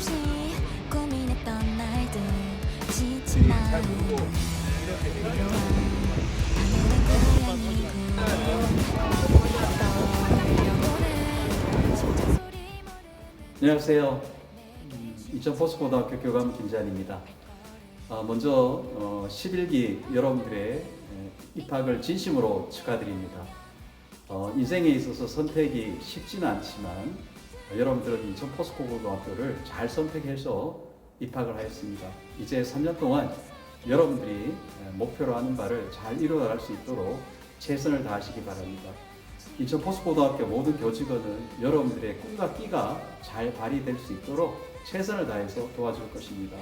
없이 고민했던 날들 지친 마음 하늘은 안녕하세요. 음, 인천 포스고등학교 교감 김재환입니다. 아, 먼저 어, 11기 여러분들의 에, 입학을 진심으로 축하드립니다. 어, 인생에 있어서 선택이 쉽지는 않지만 어, 여러분들은 인천 포스코 고등학교를 잘 선택해서 입학을 하였습니다. 이제 3년 동안 여러분들이 에, 목표로 하는 바를 잘 이루어갈 수 있도록 최선을 다하시기 바랍니다. 인천 포스고등학교 모든 교직원은 여러분들의 꿈과 끼가 잘 발휘될 수 있도록 최선을 다해서 도와줄 것입니다.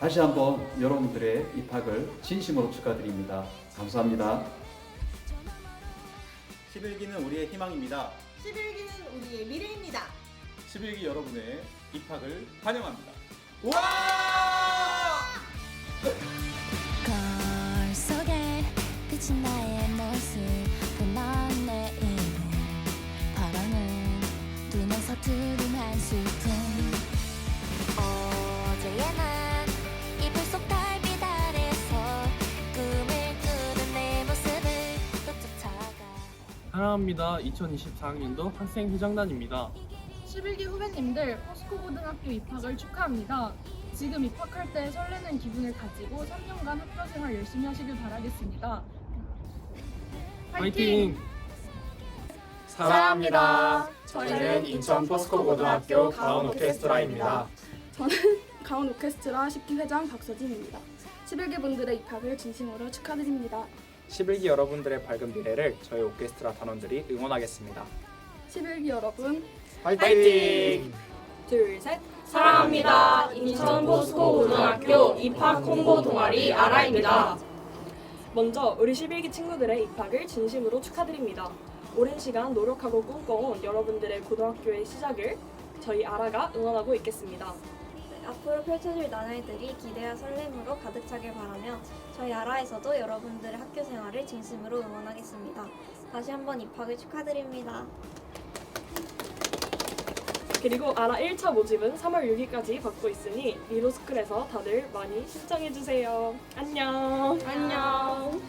다시 한번 여러분들의 입학을 진심으로 축하드립니다. 감사합니다. 11기는 우리의 희망입니다. 11기는 우리의 미래입니다. 11기 여러분의 입학을 환영합니다. 거울 속에 비친 나의 모습 넌 내일을 바라는 눈에 서투른 한숨뿐 어제의 난 이불 속 달빛 아래서 꿈을 꾸는 내 모습을 또 쫓아가 사랑합니다. 2024학년도 학생회장단입니다. 11기 후배님들 포스코 고등학교 입학을 축하합니다. 지금 입학할 때 설레는 기분을 가지고 3년간 학교 생활 열심히 하시길 바라겠습니다. 화이팅! 사랑합니다. 저희는 인천 포스코 고등학교 가온 오케스트라입니다. 가온 오케스트라 10기 회장 박서진입니다. 11기 분들의 입학을 진심으로 축하드립니다. 11기 여러분들의 밝은 미래를 저희 오케스트라 단원들이 응원하겠습니다. 11기 여러분 화이팅! 둘, 셋 사랑합니다. 인천 포스코 고등학교 입학 홍보 동아리 아라입니다. 먼저 우리 11기 친구들의 입학을 진심으로 축하드립니다. 오랜 시간 노력하고 꿈꿔온 여러분들의 고등학교의 시작을 저희 아라가 응원하고 있겠습니다. 앞으로 펼쳐질 나날들이 기대와 설렘으로 가득 차길 바라며 저희 아라에서도 여러분들의 학교 생활을 진심으로 응원하겠습니다. 다시 한번 입학을 축하드립니다. 그리고 아라 1차 모집은 3월 6일까지 받고 있으니 미로스쿨에서 다들 많이 신청해주세요. 안녕! 안녕!